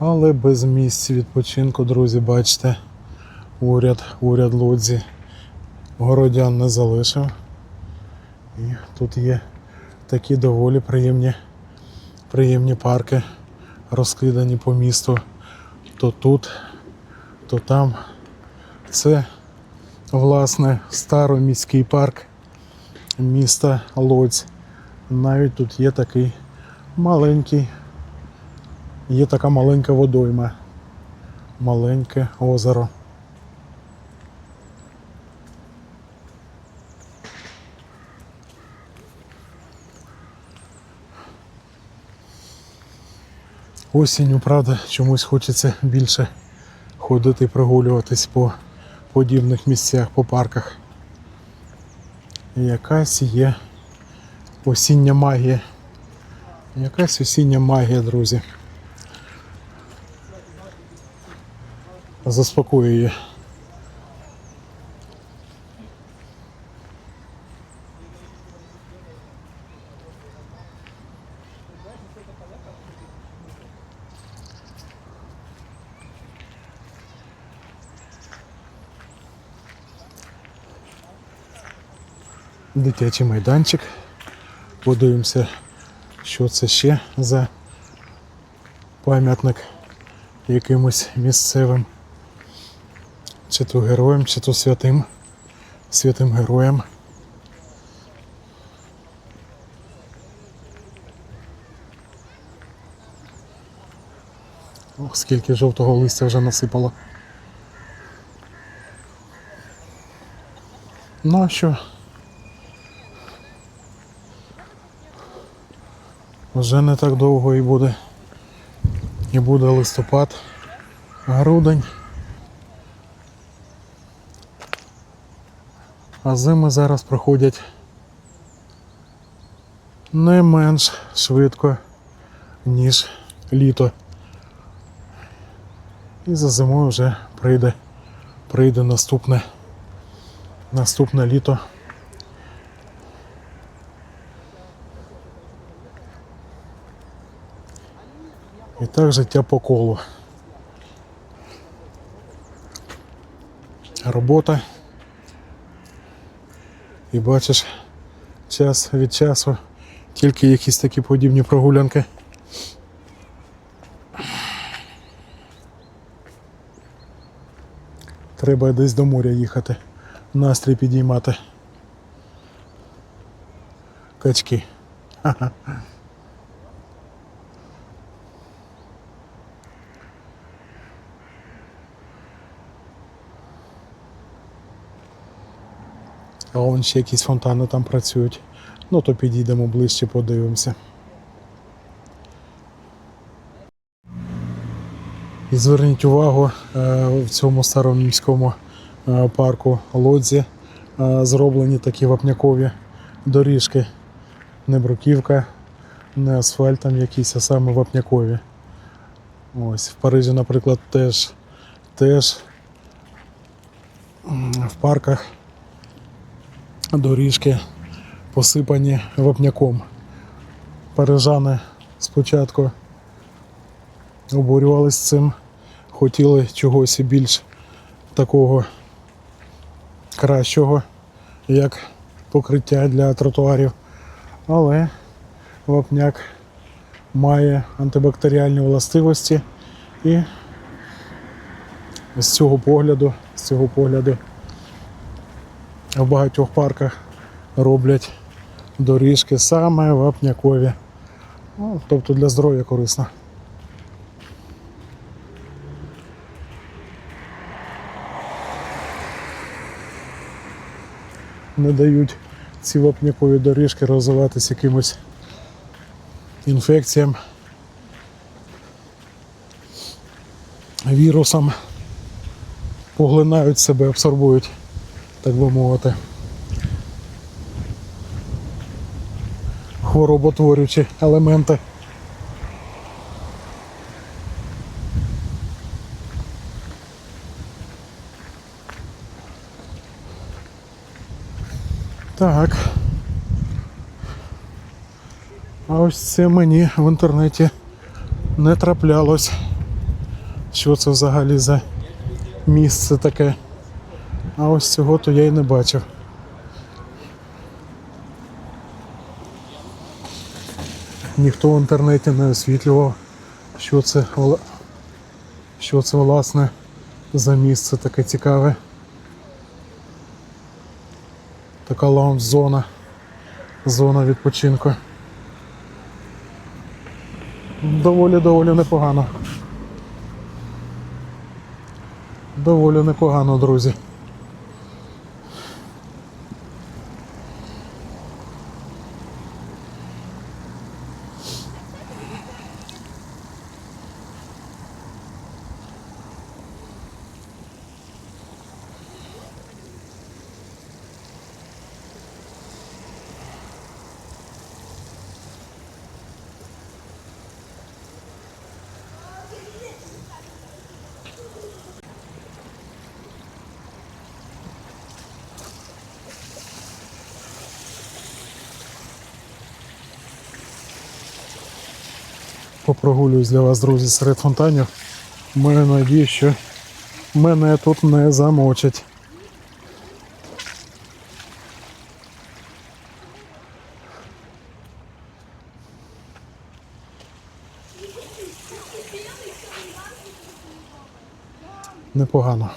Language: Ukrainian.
Але без місць відпочинку, друзі, бачите, уряд, уряд Лодзі городян не залишив. І тут є такі доволі приємні, приємні парки, розкидані по місту. То тут, то там. Це, власне, староміський парк міста Лодзь. Навіть тут є такий маленький, є така маленька водойма, маленьке озеро. Осінню, правда, чомусь хочеться більше ходити і прогулюватись по подібних місцях, по парках. І якась є осіння магія. Якась осіння магія, друзі. Заспокоює. Дитячий майданчик. Подивимося, що це ще за пам'ятник якимось місцевим. Чи то героям, чи то святим, святим героям. Ох, скільки жовтого листя вже насипало. Ну а що? Вже не так довго і буде. І буде листопад, грудень. А зими зараз проходять не менш швидко, ніж літо. І за зимою вже прийде, прийде наступне, наступне літо. І так життя по колу. Робота. І бачиш, час від часу тільки якісь такі подібні прогулянки. Треба десь до моря їхати, настрій підіймати. Качки. Ха-ха. А вон ще якісь фонтани там працюють. Ну то підійдемо ближче, подивимося. І зверніть увагу, е, в цьому старому міському е, парку Лодзі е, зроблені такі вапнякові доріжки. Не бруківка, не асфальт там якийсь, а саме вапнякові. Ось в Парижі, наприклад, теж, теж в парках доріжки посипані вапняком. Парижани спочатку обурювались цим, хотіли чогось більш такого кращого, як покриття для тротуарів. Але вапняк має антибактеріальні властивості і з цього погляду, з цього погляду в багатьох парках роблять доріжки саме вапнякові. Ну, тобто для здоров'я корисно. Не дають ці вапнякові доріжки розвиватися якимось інфекціям, вірусам, поглинають себе, абсорбують так би мовити. Хвороботворючі елементи. Так. А ось це мені в інтернеті не траплялось. що це взагалі за місце таке. А ось цього то я й не бачив. Ніхто в інтернеті не освітлював, що це, що це власне за місце таке цікаве. Така лаунж-зона, зона відпочинку. Доволі доволі непогано. Доволі непогано, друзі. Попрогулююсь для вас, друзі, серед фонтанів. Маю надію, що мене тут не замочать. Непогано.